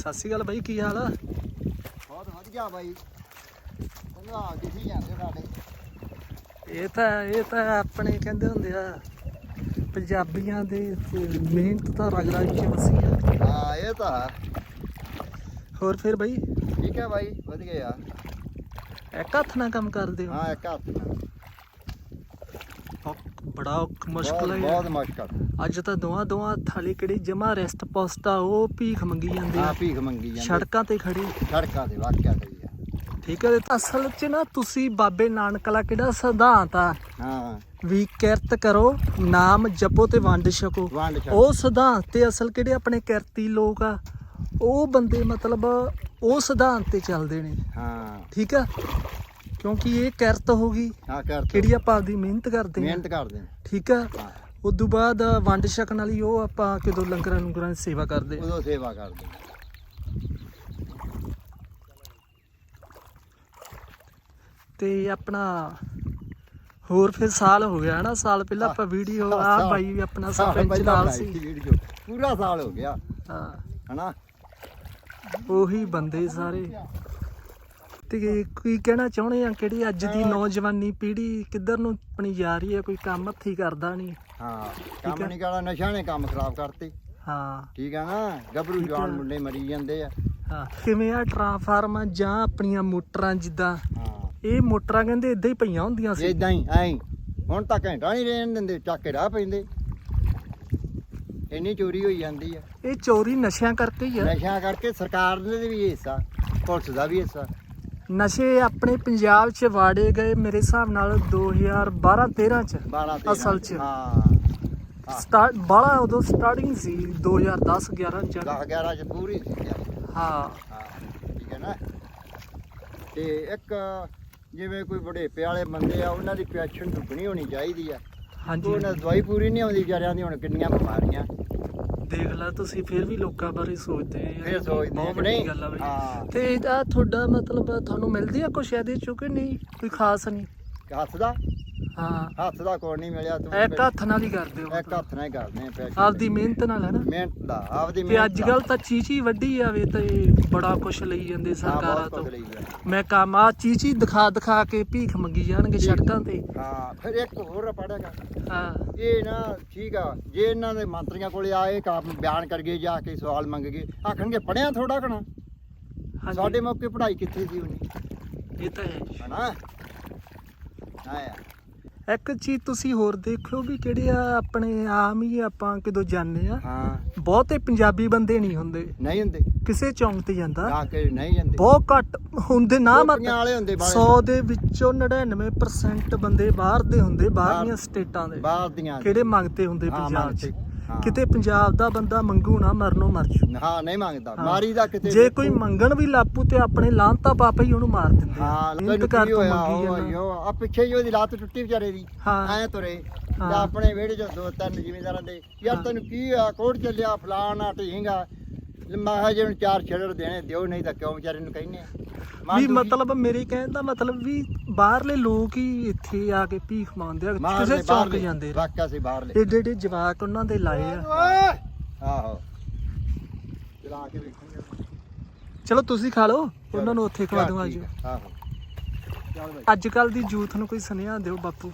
ਸਤਿ ਸ਼੍ਰੀ ਅਕਾਲ ਬਾਈ ਕੀ ਹਾਲ ਆ? ਬਹੁਤ ਵਧੀਆ ਬਾਈ। ਧੰਨਵਾਦ ਦਿਸੀ ਜਾਂਦੇ ਸਾਡੇ? ਇਹ ਤਾਂ ਇਹ ਤਾਂ ਆਪਣੇ ਕਹਿੰਦੇ ਹੁੰਦੇ ਆ ਪੰਜਾਬੀਆਂ ਦੇ ਮਿਹਨਤ ਤਾਂ ਰਗੜਾ ਵਿੱਚ ਵਸੀ ਆ। ਹਾਂ ਇਹ ਤਾਂ। ਹੋਰ ਫਿਰ ਬਾਈ? ਠੀਕ ਹੈ ਬਾਈ ਵਧੀਆ। ਆ ਇੱਕ ਹੱਥ ਨਾਲ ਕੰਮ ਕਰਦੇ ਹੋ? ਹਾਂ ਇੱਕ ਹੱਥ ਨਾਲ। ਬੜਾ ਮੁਸ਼ਕਲ ਹੈ। ਬਹੁਤ। ਮੁਸ਼ਕਲ। ਅੱਜ ਤਾਂ ਦੋਵਾਂ ਦੋਵਾਂ ਥਾਲੀ ਕਿਹੜੀ ਜਮਾ ਰੈਸਟ ਪੋਸਟ ਉਹ ਭੀਖ ਮੰਗੀ ਜਾਂਦੇ ਆ। ਭੀਖ ਮੰਗੀ ਜਾਂਦੇ। ਸੜਕਾਂ ਤੇ ਖੜੇ। ਸੜਕਾਂ ਤੇ ਵਾਕਿਆ ਸਹੀ ਆ। ਠੀਕ ਹੈ ਤੇ ਅਸਲ 'ਚ ਨਾ ਤੁਸੀਂ ਬਾਬੇ ਨਾਨਕ ਕਿਹੜਾ ਸਿਧਾਂਤ ਆ? ਹਾਂ। ਵੀ ਕਿਰਤ ਕਰੋ ਨਾਮ ਜਪੋ ਤੇ ਵੰਡ ਛਕੋ। ਵੰਡ ਛਕ। ਉਹ ਸਿਧਾਂਤ ਤੇ ਅਸਲ ਕਿਹੜੇ ਆਪਣੇ ਕਿਰਤੀ ਲੋਕ ਆ? ਉਹ ਬੰਦੇ ਮਤਲਬ ਉਹ ਸਿਧਾਂਤ ਤੇ ਚੱਲਦੇ ਨੇ। ਹਾਂ। ਠੀਕ ਆ? ਕਿਉਂਕਿ ਇਹ ਕਿਰਤ ਹੋ ਗਈ। ਹਾਂ ਕਰ ਕਿਹੜੀ ਆਪਾਂ ਆਪਦੀ ਮਿਹਨਤ ਕਰਦੇ ਮਿਹਨਤ ਕਰਦੇ ਠੀਕ ਆ? ਹਾਂ। ਉਦੋਂ ਬਾਅਦ ਵੰਡ ਛਕਣ ਵਾਲੀ ਉਹ ਆਪਾਂ ਕਿਦੋਂ ਲੰਗਰਾਂ ਲੰਗਰਾਂ ਦੀ ਸੇਵਾ ਕਰਦੇ ਆ ਉਦੋਂ ਸੇਵਾ ਕਰਦੇ। ਤੇ ਆਪਣਾ ਹੋਰ ਫਿਰ ਸਾਲ ਹੋ ਗਿਆ ਨਾ ਸਾਲ ਪਹਿਲਾਂ ਆਪਾਂ ਵੀਡੀਓ ਆ ਸਾਲ- ਬਾਈ ਵੀ ਆਪਣਾ ਸਾਲ ਸਰਪੰਚ ਪਹਿਲਾਂ ਨਾਲ ਬਣਾਈ ਸੀ। ਸੀ ਵੀਡੀਓ ਪੂਰਾ ਸਾਲ ਹੋ ਗਿਆ। ਹਾਂ। ਹਨਾ? ਉਹੀ ਬੰਦੇ ਸਾਰੇ। ਤੇ ਕੀ ਕਹਿਣਾ ਚਾਹੁੰਦੇ ਆ? ਕਿਹੜੀ ਅੱਜ ਦੀ ਨੌਜਵਾਨੀ ਪੀੜ੍ਹੀ ਕਿੱਧਰ ਨੂੰ ਆਪਣੀ ਜਾ ਰਹੀ ਹੈ? ਕੋਈ ਕੰਮ ਹੱਥੀ ਕਰਦਾ ਨਹੀਂ। ਹਾਂ ਕੰਮ। ਨਹੀਂ ਕਰਦਾ ਨਸ਼ਾ ਨੇ ਕੰਮ ਖਰਾਬ ਕਰਤੇ। ਹਾਂ। ਠੀਕ ਆ ਨਾ? ਗੱਭਰੂ ਜਵਾਨ। ਮੁੰਡੇ ਮਰੀ ਜਾਂਦੇ ਆ। ਹਾਂ। ਕਿਵੇਂ ਆ ਟਰਾਂਸਫਾਰਮਾਂ ਜਾਂ ਆਪਣੀਆਂ ਮੋਟਰਾਂ ਜਿੱਦਾਂ? ਇਹ ਮੋਟਰਾਂ ਕਹਿੰਦੇ ਇਦਾਂ ਹੀ ਪਈਆਂ ਹੁੰਦੀਆਂ ਸੀ। ਇਦਾਂ ਹੀ ਐਂ। ਹੁਣ ਤਾਂ ਘੰਟਾ ਨਹੀਂ ਰਹਿਣ ਦਿੰਦੇ ਚੱਕ ਕੇ ਰਾਹ ਪੈਂਦੇ। ਇੰਨੀ ਚੋਰੀ ਹੋਈ ਜਾਂਦੀ ਆ। ਇਹ ਚੋਰੀ ਨਸ਼ਿਆਂ ਕਰਕੇ ਹੀ ਆ। ਨਸ਼ਾ ਕਰਕੇ ਸਰਕਾਰ ਦੇ ਵੀ ਹਿੱਸਾ ਪੁਲਿਸ ਦਾ ਵੀ ਹਿੱਸਾ। ਨਸ਼ੇ ਆਪਣੇ ਪੰਜਾਬ 'ਚ ਵਾੜੇ ਗਏ ਮੇਰੇ ਹਿਸਾਬ ਨਾਲ 2012 13 'ਚ 12 13 ਅਸਲ 'ਚ। ਹਾਂ। ਸਟਾਰਟ ਬਾਲਾ ਉਦੋਂ ਸਟਾਰਟਿੰਗ ਸੀ 2010 11 'ਚ 10 11 ਚ ਪੂਰੀ ਸੀ। ਹਾਂ ਹਾਂ ਠੀਕ ਹੈ ਨਾ ਤੇ ਇੱਕ ਜਿਵੇਂ ਕੋਈ ਵਡੇਪੇ ਵਾਲੇ ਬੰਦੇ ਆ ਉਹਨਾਂ ਦੀ ਪੈਨਸ਼ਨ ਦੁੱਗਣੀ ਹੋਣੀ ਚਾਹੀਦੀ ਆ ਹਾਂਜੀ ਉਹਨਾਂ ਦੀ ਦਵਾਈ ਪੂਰੀ ਨਹੀਂ ਆਉਂਦੀ ਵਿਚਾਰਿਆਂ ਦੀ ਹੁਣ ਕਿੰਨੀਆਂ ਬਿਮਾਰੀਆਂ ਦੇਖ ਲੈ ਤੁਸੀਂ ਫਿਰ ਵੀ ਲੋਕਾਂ ਬਾਰੇ ਸੋਚਦੇ ਆ ਫਿਰ ਸੋਚਦੇ ਬਹੁਤ ਵੱਡੀ? ਗੱਲ ਆ ਬਈ ਹਾਂ। ਤੇ ਇਹਦਾ ਤੁਹਾਡਾ ਮਤਲਬ ਤੁਹਾਨੂੰ ਮਿਲਦੀ ਆ ਕੁਛ ਇਹਦੇ ਚੋਂ ਕਿ ਨਹੀਂ ਕੋਈ ਖਾਸ ਨਹੀਂ ਹੱਥ ਦਾ ਹਾਂ। ਹੱਥ ਦਾ ਕੋਈ ਨਹੀਂ ਮਿਲਿਆ ਤੂੰ ਇੱਕ ਹੱਥ ਨਾਲ ਹੀ ਕਰਦੇ ਹੋ ਇੱਕ ਹੱਥ ਨਾਲ ਹੀ ਕਰਦੇ ਆ ਪੈਨਸ਼ਨ ਆਪਦੀ ਮਿਹਨਤ ਨਾਲ ਹੈ ਨਾ। ਮਿਹਨਤ ਦਾ ਆਪਦੀ ਤੇ ਮਿਹਨਤ ਅੱਜ ਦਾ। ਕੱਲ ਤਾਂ ਚੀਚੀ ਵੱਡੀ ਆਵੇ ਤੇ ਬੜਾ ਕੁਛ ਲਈ ਜਾਂਦੇ ਹਾਂ, ਸਰਕਾਰਾਂ ਬਹੁਤ ਤੋਂ। ਕੁਛ ਲਈ ਆ। ਮੈਂ ਕੰਮ ਆ ਚੀਚੀ ਦਿਖਾ ਦਿਖਾ ਕੇ ਭੀਖ ਮੰਗੀ ਜਾਣਗੇ ਸੜਕਾਂ ਤੇ। ਹਾਂ ਫਿਰ ਇੱਕ ਹੋਰ ਪੜੇਗਾ ਹਾਂ। ਇਹ ਨਾ ਠੀਕ ਆ ਜੇ ਇਹਨਾਂ ਦੇ ਮੰਤਰੀਆਂ ਕੋਲੇ ਆਏ ਕੰਮ ਬਿਆਨ ਕਰਗੇ ਜਾ ਕੇ ਸਵਾਲ ਮੰਗ ਗਏ ਆਖਣਗੇ ਪੜਿਆ ਥੋੜਾ ਕਣਾ ਹਾਂਜੀ। ਸਾਡੇ ਮੌਕੇ ਪੜ੍ਹਾਈ ਕਿੱਥੇ ਸੀ ਉਹਨੇ? ਇਹ ਤਾਂ ਹੈ। ਹਨਾ? ਆਇਆ। ਇੱਕ ਚੀਜ਼ ਤੁਸੀਂ ਹੋਰ ਦੇਖਿਓ ਵੀ ਕਿਹੜੇ ਆ ਆਪਣੇ ਆਮ ਹੀ ਆਪਾਂ ਕਿਦੋਂ ਜਾਂਦੇ ਆ ਹਾਂ। ਬਹੁਤੇ ਪੰਜਾਬੀ ਬੰਦੇ ਨਹੀਂ ਹੁੰਦੇ। ਨਹੀਂ ਹੁੰਦੇ। ਕਿਸੇ ਚੌਂਕ ਤੇ ਜਾਂਦਾ। ਜਾ ਕੇ ਨਹੀਂ ਜਾਂਦੇ। ਬਹੁਤ ਘੱਟ ਹੁੰਦੇ ਨਾ ਮਤ ਟੋਪੀਆਂ ਵਾਲੇ ਹੁੰਦੇ ਬਾਹਰ 100 ਦੇ ਵਿੱਚੋਂ 99% ਬੰਦੇ ਬਾਹਰ ਦੇ ਹੁੰਦੇ ਬਾਹਰਲੀਆਂ ਸਟੇਟਾਂ ਦੇ। ਬਾਹਰ ਦੀਆਂ। ਕਿਹੜੇ ਮੰਗਤੇ ਹੁੰਦੇ ਹਾਂ, ਪੰਜਾਬ 'ਚ? ਮੰਗਤੇ। ਕਿਤੇ ਪੰਜਾਬ ਦਾ ਬੰਦਾ ਮੰਗੂ ਨਾ ਮਰਨੋਂ ਮਰ ਜੂ ਹਾਂ ਨਹੀਂ ਮੰਗਦਾ। ਮਾਰੀ ਦਾ ਕਿਤੇ ਜੇ ਕੋਈ ਮੰਗਣ ਵੀ ਲਾਪੂ ਤੇ ਆਪਣੇ ਲਾਂਤਾ ਪਾਪਾ ਹੀ ਉਹਨੂੰ ਮਾਰ ਦਿੰਦੇ। ਹਾਂ ਮਿਹਨਤ ਕਰ ਤੂੰ ਮੰਗੀ ਆ ਪਿੱਛੇ ਹੀ ਉਹਦੀ ਲੱਤ ਟੁੱਟੀ ਵਿਚਾਰੇ ਦੀ। ਐ ਤੁਰੇ। ਆਪਣੇ ਵਿਹੜੇ ਚ ਦੋ ਤਿੰਨ ਜ਼ਿਮੀਂਦਾਰਾਂ ਦੇ ਯਾਰ। ਤੈਨੂੰ ਕੀ ਆ ਕੋਟ ਚੱਲਿਆ ਫਲਾਣਾ ਢੀਂਗਾ ਮੈਂ ਕਿਹਾ ਜੇ ਨੂੰ ਚਾਰ ਛੇੜਰ ਦੇਣੇ ਦਿਓ ਨਹੀਂ ਤਾਂ ਕਿਉਂ ਵਿਚਾਰੇ ਨੂੰ ਕਹਿੰਨੇ ਵੀ ਮਤਲਬ ਮੇਰੇ ਕਹਿਣ ਦਾ ਮਤਲਬ ਵੀ ਬਾਹਰਲੇ ਲੋਕ ਹੀ ਇੱਥੇ ਆ ਕੇ ਭੀਖ ਮੰਗਦੇ ਆ ਕਿਸੇ ਚੌਂਕ ਜਾਂਦੇ ਵਾਕਿਆ ਸੀ ਬਾਹਰਲੇ। ਏਡੇ ਏਡੇ ਜਵਾਕ ਉਹਨਾਂ ਦੇ ਲਾਏ ਆ। ਆਹੋ। ਚਲਾ ਕੇ ਵੇਖਾਂਗੇ ਚਲੋ ਤੁਸੀਂ ਖਾ ਲਓ ਉਹਨਾਂ ਨੂੰ ਉੱਥੇ ਖਵਾ ਚੱਲ ਦੂੰਗਾ ਠੀਕ ਜੀ ਆ, ਆਹੋ। ਚੱਲ ਬਾਈ। ਅੱਜ ਕੱਲ ਦੀ ਯੂਥ ਨੂੰ ਕੋਈ ਸੁਨੇਹਾ ਦਿਓ ਬਾਪੂ।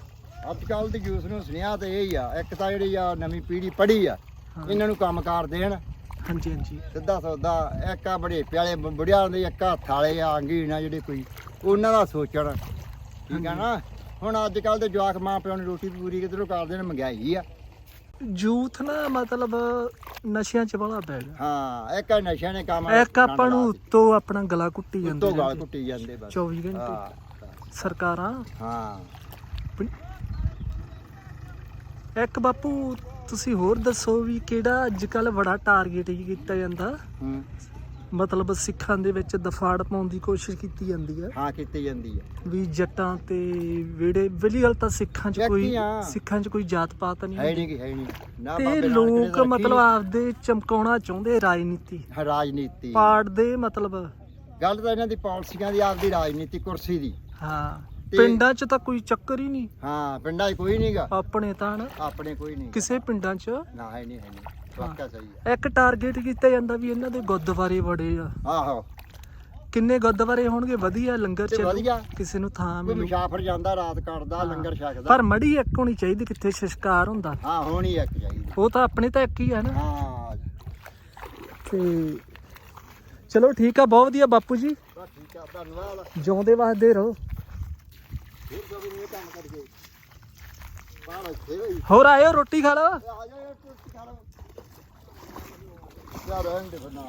ਅੱਜ ਕੱਲ ਦੀ ਯੂਥ ਨੂੰ ਸੁਨੇਹਾ ਤੇ ਇਹ ਹੀ ਆ ਇੱਕ ਤਾਂ ਜਿਹੜੀ ਆ ਨਵੀਂ ਪੀੜ੍ਹੀ ਪੜ੍ਹੀ ਆ। ਇਹਨਾਂ ਨੂੰ ਕੰਮਕਾਰ ਦੇਣ। ਹਾਂਜੀ ਹਾਂਜੀ। ਸਿੱਧਾ ਸੌਦਾ ਇੱਕ ਆ ਬੜੇ ਪਿਆਲੇ ਬੁੜਿਆਂ ਦੇ ਇੱਕ ਹੱਥ ਵਾਲੇ ਆ ਅੰਗੀਣਾ ਜਿਹੜੇ ਕੋਈ ਉਹਨਾਂ ਦਾ ਸੋਚਣ। ਠੀਕ ਆ ਨਾ? ਹੁਣ ਅੱਜ ਕੱਲ ਦੇ ਜਵਾਕ ਮਾਂ ਪਿਓ ਨੂੰ ਰੋਟੀ ਪੂਰੀ ਕਿਧਰੋਂ ਕਰਦੇ ਨੇ ਮਹਿੰਗਾਈ ਆ। ਯੂਥ ਨਾ ਮਤਲਬ ਨਸ਼ਿਆਂ 'ਚ ਬੜਾ ਪੈ ਗਿਆ। ਹਾਂ ਇੱਕ ਆ ਨਸ਼ਿਆਂ ਨੇ ਕੰਮ ਇੱਕ ਆਪਾਂ ਨੂੰ ਉੱਤੋਂ ਆਪਣਾ ਗਲਾ ਕੁੱਟੀ ਜਾਂਦੇ ਉੱਤੋਂ ਗਾਲ ਰਹਿੰਦੇ। ਕੁੱਟੀ ਜਾਂਦੇ ਬਸ। 24 ਘੰਟੇ। ਸਰਕਾਰਾਂ। ਹਾਂ। ਇੱਕ ਬਾਪੂ ਤੁਸੀਂ ਹੋਰ ਦੱਸੋ ਵੀ ਕਿਹੜਾ ਅੱਜ ਕੱਲ ਬੜਾ ਟਾਰਗੇਟ ਕੀਤਾ ਜਾਂਦਾ? ਹੂੰ। ਮਤਲਬ ਸਿੱਖਾਂ ਦੇ ਵਿੱਚ ਦਫਾੜ ਪਾਉਣ ਦੀ ਕੋਸ਼ਿਸ਼ ਕੀਤੀ ਜਾਂਦੀ ਹੈ ਹਾਂ ਕੀਤੀ ਜਾਂਦੀ ਆ। ਵੀ ਜੱਟਾਂ ਤੇ ਵਿੜੇ ਗੱਲ ਤਾਂ ਸਿੱਖਾਂ 'ਚ ਕੋਈ ਹੀ। ਸਿੱਖਾਂ 'ਚ ਕੋਈ ਜਾਤ ਪਾਤ ਨਹੀਂ ਹੈ ਹੁੰਦੀ। ਨਹੀਂ ਕਿ ਹੈ ਨਹੀਂ। ਨਾ ਤੇ ਬਾਬੇ ਨਾਨਕ ਨੇ ਲੋਕ ਰੱਖੀ। ਮਤਲਬ ਆਪਦੇ ਚਮਕਾਉਣਾ ਚਾਹੁੰਦੇ ਰਾਜਨੀਤੀ। ਹਾਂ, ਰਾਜਨੀਤੀ। ਪਾੜ ਦੇ ਮਤਲਬ। ਗੱਲ ਤਾਂ ਇਹਨਾਂ ਦੀ ਪਾਲਿਸੀਆਂ ਦੀ ਆਪਦੀ ਰਾਜਨੀਤੀ ਕੁਰਸੀ ਦੀ। ਹਾਂ। ਪਿੰਡਾਂ 'ਚ ਤਾਂ ਕੋਈ ਚੱਕਰ ਹੀ ਨਹੀਂ। ਹਾਂ ਪਿੰਡਾਂ 'ਚ ਕੋਈ ਨਹੀਂਗਾ। ਆਪਣੇ ਤਾਂ ਨਾ ਆਪਣੇ ਕੋਈ ਨਹੀਂ ਕਿਸੇ ਪਿੰਡਾਂ 'ਚ। ਨਾ ਹੈ ਨਹੀਂ ਹੈ ਨਹੀਂ। ਵਾਕਿਆ ਸਹੀ ਹੈ ਇੱਕ ਟਾਰਗੇਟ ਕੀਤਾ ਜਾਂਦਾ ਵੀ ਇਹਨਾਂ ਦੇ ਗੁਰਦੁਆਰੇ ਬੜੇ ਆ। ਆਹੋ। ਕਿੰਨੇ ਗੁਰਦੁਆਰੇ ਹੋਣਗੇ? ਵਧੀਆ ਲੰਗਰ ਤੇ ਚੱਲੂ। ਵਧੀਆ। ਕਿਸੇ ਨੂੰ ਥਾਂ ਕੋਈ ਮਿਲੂ। ਮੁਸਾਫਰ ਜਾਂਦਾ ਰਾਤ ਕੱਟਦਾ ਲੰਗਰ ਛਕਦਾ। ਪਰ ਮੜੀ ਇੱਕ ਹੋਣੀ ਚਾਹੀਦੀ ਕਿੱਥੇ ਸ਼ਿਸ਼ਕਾਰ ਹੁੰਦਾ। ਹਾਂ ਹੋਣੀ ਇੱਕ ਚਾਹੀਦੀ। ਉਹ ਤਾਂ ਆਪਣੇ ਤਾਂ ਇੱਕ ਹੀ ਆ ਨਾ। ਹਾਂ। ਤੇ ਚਲੋ ਠੀਕ ਆ ਬਹੁਤ ਵਧੀਆ ਬਾਪੂ ਜੀ। ਬਸ ਠੀਕ ਆ ਧੰਨਵਾਦ। ਜਿਉਂਦੇ ਵਾਸਦੇ ਰਹੋ। ਫਿਰ ਕਦੇ ਇਹ ਕੰਮ ਕਰਕੇ ਬਾਹਰ ਇੱਥੇ ਹੋਈ ਹੋਰ ਆਇਓ, ਰੋਟੀ ਖਾ ਲਓ। ਆ ਜਾ ਯਾਰ ਖਾ ਲਓ। ਯਾਰ, ਰਹਿਣ ਦੇ ਬਣਾ